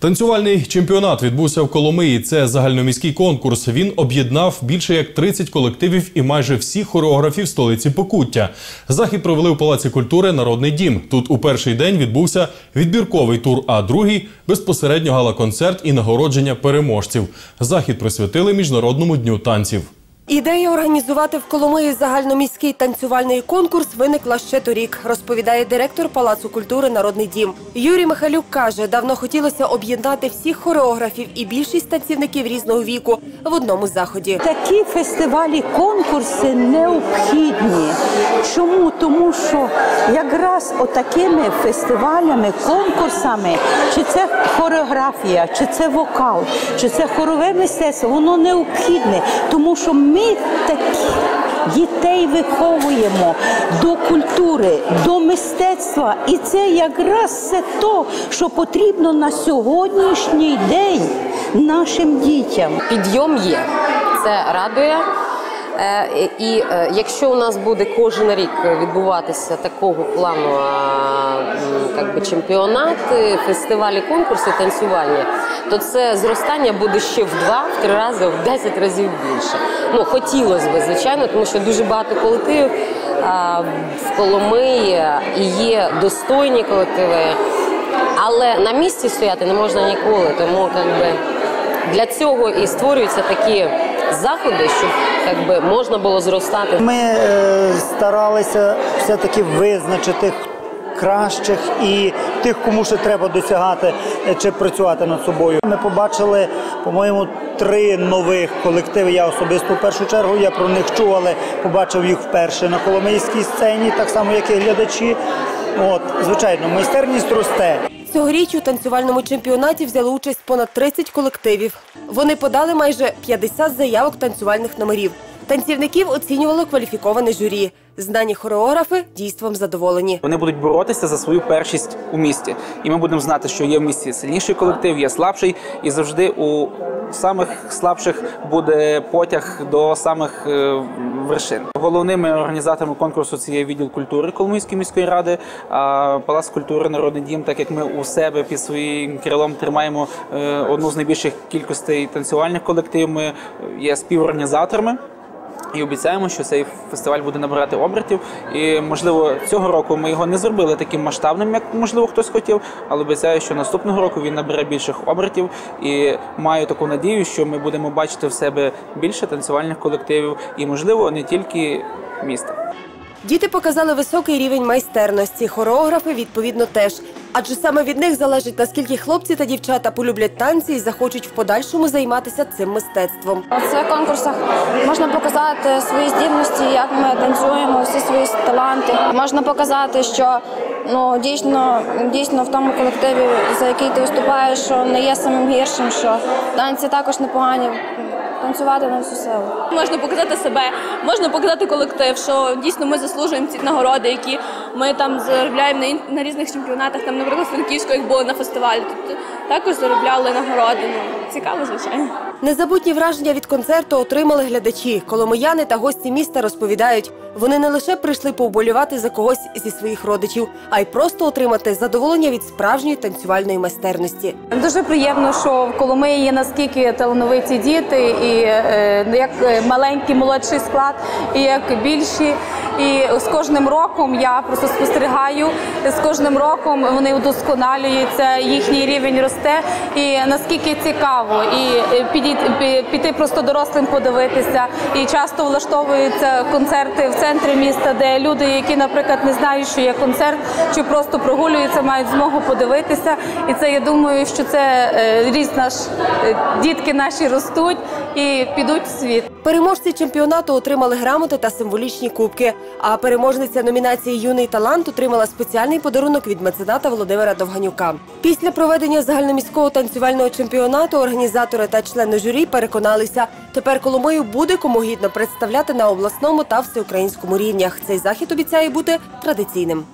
Танцювальний чемпіонат відбувся в Коломиї. Це загальноміський конкурс. Він об'єднав більше як 30 колективів і майже всіх хореографів столиці Покуття. Захід провели у Палаці культури Народний дім. Тут у перший день відбувся відбірковий тур, а другий безпосередньо гала-концерт і нагородження переможців. Захід присвятили міжнародному дню танців. Ідея організувати в Коломиї загальноміський танцювальний конкурс виникла ще торік, розповідає директор Палацу культури Народний дім. Юрій Михайлюк каже, давно хотілося об'єднати всіх хореографів і більшість танцівників різного віку в одному заході. Такі фестивалі, конкурси необхідні. Чому? Тому що якраз отакими фестивалями, конкурсами, чи це хореографія, чи це вокал, чи це хорове мистецтво, воно необхідне, тому що ми такі. Дітей виховуємо до культури, до мистецтва, і це якраз все то, що потрібно на сьогоднішній день нашим дітям. підйом є. Це радує. Е, І е, якщо у нас буде кожен рік відбуватися такого плану би, чемпіонати, фестивалі, конкурси танцювальні, то це зростання буде ще в два, в три рази, в 10 разів більше. Ну хотілося б, звичайно, тому що дуже багато колективів в Коломиї і є достойні колективи. Але на місці стояти не можна ніколи, тому би, для цього і створюються такі заходи, щоб як би, можна було зростати. Ми е, старалися все-таки визначити кращих і тих, кому ще треба досягати е, чи працювати над собою. Ми побачили, по-моєму, три нових колективи. Я особисто в першу чергу я про них чув, але побачив їх вперше на коломийській сцені, так само як і глядачі. От, звичайно, майстерність росте. Цьогоріч у танцювальному чемпіонаті взяли участь понад 30 колективів. Вони подали майже 50 заявок танцювальних номерів. Танцівників оцінювало кваліфіковане журі. Знані хореографи дійством задоволені. Вони будуть боротися за свою першість у місті, і ми будемо знати, що є в місті сильніший колектив, є слабший, і завжди у самих слабших буде потяг до самих е, вершин. Головними організаторами конкурсу це є відділ культури Коломийської міської ради, а Палац культури Народний дім, так як ми у себе під своїм крилом тримаємо е, одну з найбільших кількостей танцювальних колективів. Ми є співорганізаторами. І обіцяємо, що цей фестиваль буде набирати обертів. І можливо, цього року ми його не зробили таким масштабним, як можливо хтось хотів, але обіцяю, що наступного року він набере більших обертів. І маю таку надію, що ми будемо бачити в себе більше танцювальних колективів і, можливо, не тільки міста. Діти показали високий рівень майстерності, хореографи відповідно теж. Адже саме від них залежить, наскільки хлопці та дівчата полюблять танці і захочуть в подальшому займатися цим мистецтвом. На цих конкурсах можна показати свої здібності, як ми танцюємо, всі свої таланти. Можна показати, що ну дійсно, дійсно в тому колективі, за який ти виступаєш, що не є самим гіршим, що танці також непогані. Танцювати на всю силу. Можна показати себе, можна показати колектив, що дійсно ми заслужуємо ці нагороди, які ми там заробляємо на, на різних чемпіонатах, там, наприклад, Франківську, як було на фестивалі. тут також заробляли нагороди. Ну, цікаво, звичайно. Незабутні враження від концерту отримали глядачі. Коломияни та гості міста розповідають, вони не лише прийшли повболівати за когось зі своїх родичів, а й просто отримати задоволення від справжньої танцювальної майстерності. Дуже приємно, що в Коломиї є наскільки талановиті діти, і е, як маленький молодший склад, і як більші. І з кожним роком я просто спостерігаю. З кожним роком вони удосконалюються, їхній рівень росте. І наскільки цікаво, і е, підійти піти просто дорослим подивитися. І часто влаштовуються концерти в центрі міста, де люди, які, наприклад, не знають, що є концерт, чи просто прогулюються, мають змогу подивитися. І це я думаю, що це е, ріст наш е, дітки наші ростуть і підуть в світ. Переможці чемпіонату отримали грамоти та символічні кубки. А переможниця номінації Юний талант отримала спеціальний подарунок від мецената Володимира Довганюка. Після проведення загальноміського танцювального чемпіонату організатори та члени журі переконалися, тепер Коломию буде кому гідно представляти на обласному та всеукраїнському рівнях. Цей захід обіцяє бути традиційним.